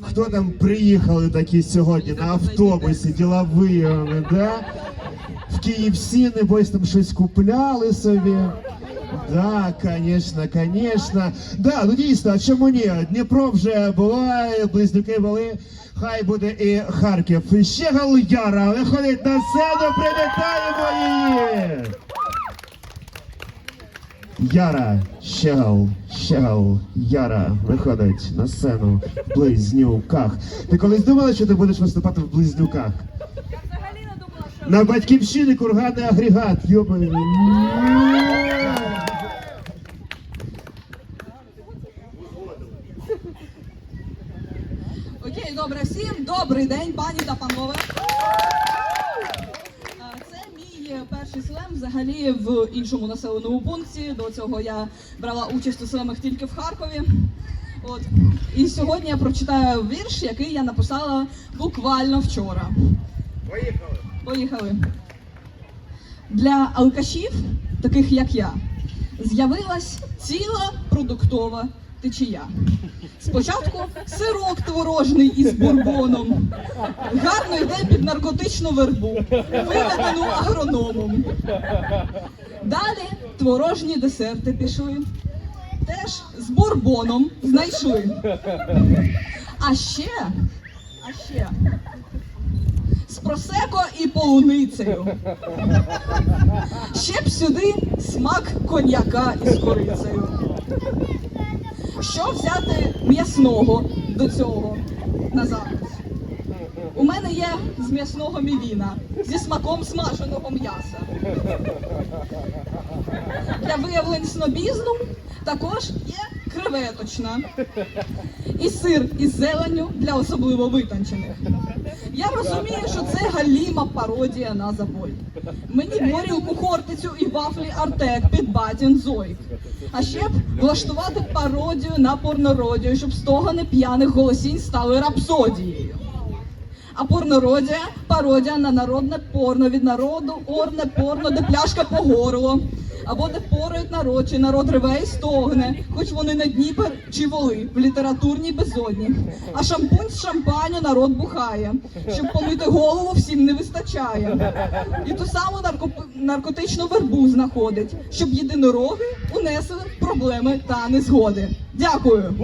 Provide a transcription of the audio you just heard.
Хто там приїхали такі сьогодні на автобусі, ділові вони, да? В KFC, небось, там щось купляли собі. Да, конечно, конечно. Да, ну дійсно, а чому ні? Дніпро вже була, близнюки були. Хай буде і Харків. Ще Яра виходить на сцену, привітаємо Яра, Щегал, Щегал, Яра виходить на сцену в близнюках. Ти колись думала, що ти будеш виступати в близнюках? Взагалі не думала, що На батьківщині курганний агрегат, йобаний. Окей, добре, всім добрий день, пані та панове. А, перший слем взагалі в іншому населеному пункті. До цього я брала участь у слемах тільки в Харкові. От. І сьогодні я прочитаю вірш, який я написала буквально вчора. Поїхали. Поїхали. Для алкашів, таких як я, з'явилась ціла продуктова течія. Спочатку сирок творожний із бурбоном. Гарно йде під наркотичну вербу, виведену агрономом. Далі творожні десерти пішли. Теж з бурбоном знайшли. А ще, а ще з просеко і полуницею. Ще б сюди смак коньяка із корицею. Що взяти м'ясного до цього на запис? У мене є з м'ясного мівіна зі смаком смаженого м'яса. Для виявлень снобізну також є креветочна. І сир із зеленню для особливо витончених. Я розумію, що це галіма пародія на забой. Мені горілку хортицю і вафлі Артек під батін Зойк. А ще б влаштувати пародію на порнородію, щоб стогани п'яних голосінь стали рапсодією. А порнородія пародія на народне порно від народу, орне порно, де пляшка по горло. Або де впорають народ, чи народ реве і стогне, хоч вони на Дніпер чи воли в літературній безодні. А шампунь з шампаню народ бухає, щоб помити голову всім не вистачає. І ту саму нарко... наркотичну вербу знаходить, щоб єдинороги унесли проблеми та незгоди. Дякую.